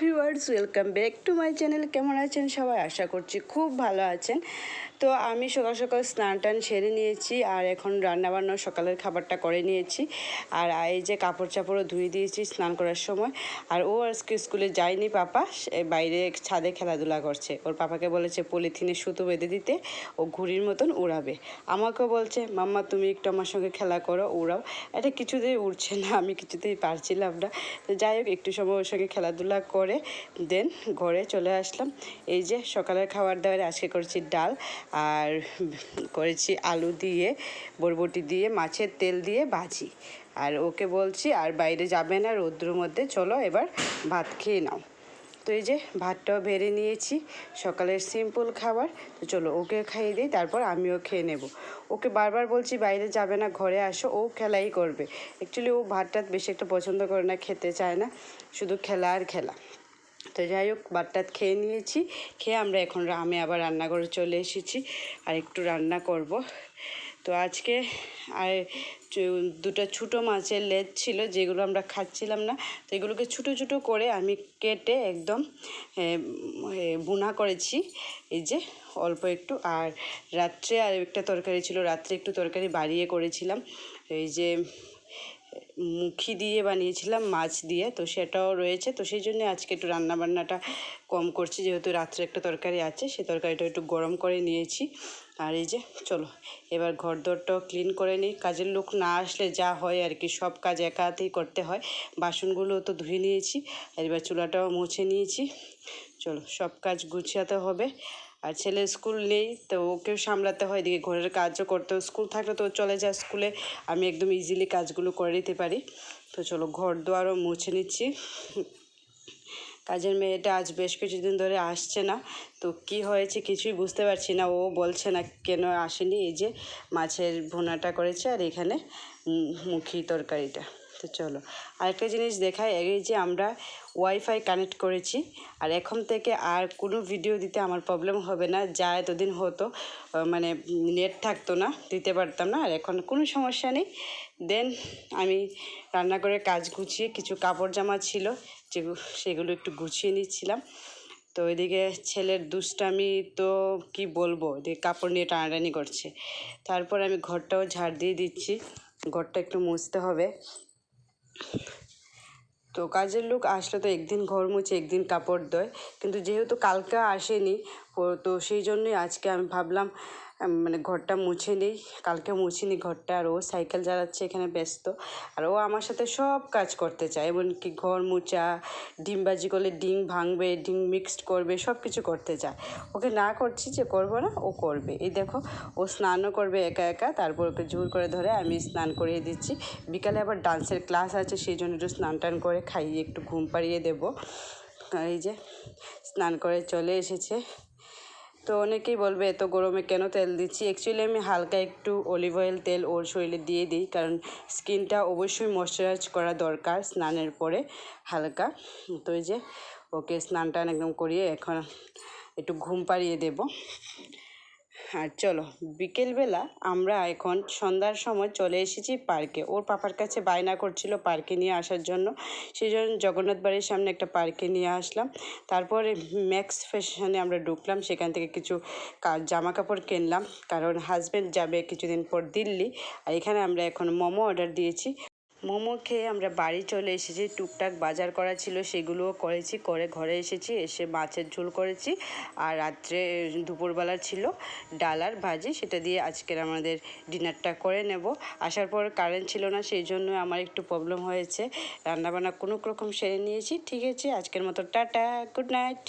Viewers welcome back to my channel কেমন আছেন সবাই? আশা করছি খুব ভালো আছেন। তো আমি সকাল সকাল স্নান টান সেরে নিয়েছি আর এখন রান্নাবান্না সকালের খাবারটা করে নিয়েছি। আর এই যে কাপড় চাপড়ও ধুয়ে দিয়েছি স্নান করার সময়। আর ও আজকে স্কুলে যায়নি পাপা বাইরে ছাদে খেলাধুলা করছে। ওর পাপাকে বলেছে পলিথিনে সুতো বেঁধে দিতে, ও ঘুড়ির মতন উড়াবে। আমাকেও বলছে, মাম্মা, তুমি একটু আমার সঙ্গে খেলা করো, উড়াও। এটা কিছুতেই উড়ছে না, আমি কিছুতেই পারছিলাম না। তো যাই হোক, একটু সময় ওর সঙ্গে খেলাধুলা করে, দেন ঘরে চলে আসলাম। এই যে সকালের খাবার দাবারে আজকে করেছি ডাল আর করেছি আলু দিয়ে, বরবটি দিয়ে, মাছের তেল দিয়ে ভাজি। আর ওকে বলছি, আর বাইরে যাবে না রৌদ্রের মধ্যে, চলো এবার ভাত খেয়ে নাও। তো এই যে ভাতটাও বেড়ে নিয়েছি, সকালের সিম্পল খাবার। তো চলো ওকে খাইয়ে দিই, তারপর আমিও খেয়ে নেব। ওকে বারবার বলছি, বাইরে যাবে না, ঘরে আসো, ও খেলাই করবে। অ্যাকচুয়ালি ও ভাতটা বেশি একটা পছন্দ করে না, খেতে চায় না। শুধু খেলা আর খেলা। তো যাই হোক ভাতটাত খেয়ে নিয়েছি। খেয়ে আমরা এখন আমি আবার রান্নাঘরে চলে এসেছি আর একটু রান্না করব। তো আজকে আর দুটো ছোটো মাছের লেজ ছিল যেগুলো আমরা খাচ্ছিলাম না। তো এগুলোকে ছোটো ছোটো করে আমি কেটে একদম বুনা করেছি। এই যে অল্প একটু। আর রাত্রে আর একটা তরকারি ছিল। রাত্রে একটু তরকারি বাড়িয়ে করেছিলাম। এই যে মুখি দিয়ে বানিয়েছিলাম, মাছ দিয়ে। তো সেটাও রয়েছে। তো সেই জন্য আজকে একটু রান্না বান্নাটা কম করছি। যেহেতু রাত্রে একটা তরকারি আছে সেই তরকারিটা একটু গরম করে নিয়েছি। আর এই যে, চলো, এবার ঘর দরটাও ক্লিন করে নিই। কাজের লোক না আসলে যা হয় আর কি, সব কাজ একা হাতেই করতে হয়। বাসনগুলো তো ধুয়ে নিয়েছি। আর এবার চুলাটাও মুছে নিয়েছি। চলো, সব কাজ গুছিয়াতে হবে। আর ছেলে স্কুল নেই, তো ওকেও সামলাতে হয়, এদিকে ঘরের কাজও করতে স্কুল থাকলে তো চলে যায় স্কুলে, আমি একদম ইজিলি কাজগুলো করে দিতে পারি। তো চলো ঘর দুয়ারও মুছে নিচ্ছি। কাজের মেয়েটা আজ বেশ কিছুদিন ধরে আসছে না, তো কি হয়েছে কিছুই বুঝতে পারছি না। ও বলছে না কেন আসেনি, এই যে মাছের ভুনাটা করেছে আর এখানে মুখি তরকারিটা। তো চলো, আরেকটা জিনিস দেখায় এই যে আমরা ওয়াইফাই কানেক্ট করেছি, আর এখন থেকে আর কোনো ভিডিও দিতে আমার প্রবলেম হবে না, যা এতদিন হতো মানে নেট থাকতো না, দিতে পারতাম না, আর এখন কোনো সমস্যা নেই। দেন আমি রান্নাঘরের কাজ গুছিয়ে কিছু কাপড় জামা ছিল যেগুলো সেগুলো একটু গুছিয়ে নিচ্ছিলাম। তো এদিকে ছেলের দুষ্টামি তো কি বলব যে কাপড় নিয়ে টানাটানি করছে। তারপর আমি ঘরটাও ঝাড় দিয়ে দিচ্ছি, ঘরটা একটু মুছতে হবে। তো কাজের লোক আসলে তো একদিন ঘর মুছে একদিন কাপড় দেয় কিন্তু যেহেতু কালকে আসেনি তো সেই জন্যই আজকে আমি ভাবলাম মানে ঘরটা মুছে নিই। কালকে মুছিনি ঘরটা, আর ও সাইকেল চালাচ্ছে, এখানে ব্যস্ত। আর ও আমার সাথে সব কাজ করতে চায় এমনকি ঘর মুছা ডিমবাজি করলে ডিম ভাঙবে, ডিম মিক্সড করবে, সব কিছু করতে চায়। ওকে না করছি যে করব না, ও করবে। এই দেখো, ও স্নানও করবে একা একা, তারপর ওকে জোর করে ধরে আমি স্নান করিয়ে দিচ্ছি। বিকালে আবার ডান্সের ক্লাস আছে, সেই জন্য একটু স্নান টান করে খাইয়ে একটু ঘুম পাড়িয়ে দেবো। এই যে, স্নান করে চলে এসেছে। তো অনেকেই বলবে, এত গরমে কেন তেল দিচ্ছি? অ্যাকচুয়ালি আমি হালকা একটু অলিভ অয়েল তেল ওর শরীরে দিয়ে দিই, কারণ স্কিনটা অবশ্যই ময়শ্চারাইজ করা দরকার স্নানের পরে, হালকা। তো এই যে, ওকে স্নান টান একদম করিয়ে এখন একটু ঘুম পাড়িয়ে দেবো। আর চলো। বিকেলবেলা আমরা এখন সন্ধ্যার সময় চলে এসেছি পার্কে। ওর পাপার কাছে বায়না করছিল পার্কে নিয়ে আসার জন্য। সেই জন্য জগন্নাথ বাড়ির সামনে একটা পার্কে নিয়ে আসলাম। তারপরে ম্যাক্স ফ্যাশনে আমরা ঢুকলাম। সেখান থেকে কিছু জামা কাপড় কিনলাম। কারণ হাজব্যান্ড যাবে কিছুদিন পর দিল্লি। আর এখানে আমরা এখন মোমো অর্ডার দিয়েছি। মোমো খেয়ে আমরা বাড়ি চলে এসেছি, টুকটাক বাজার করা ছিল, সেগুলোও করেছি, করে ঘরে এসেছি, এসে মাছের ঝোল করেছি, আর রাত্রে দুপুরবেলা ছিল ডাল আর ভাজি, সেটা দিয়ে আজকের আমাদের ডিনারটা করে নেব। আসার পর কারেন্ট ছিল না, সেই জন্য আমার একটু প্রবলেম হয়েছে। রান্নাবান্না কোনো রকম সেরে নিয়েছি, ঠিক আছে, আজকের মতো টাটা, গুড নাইট।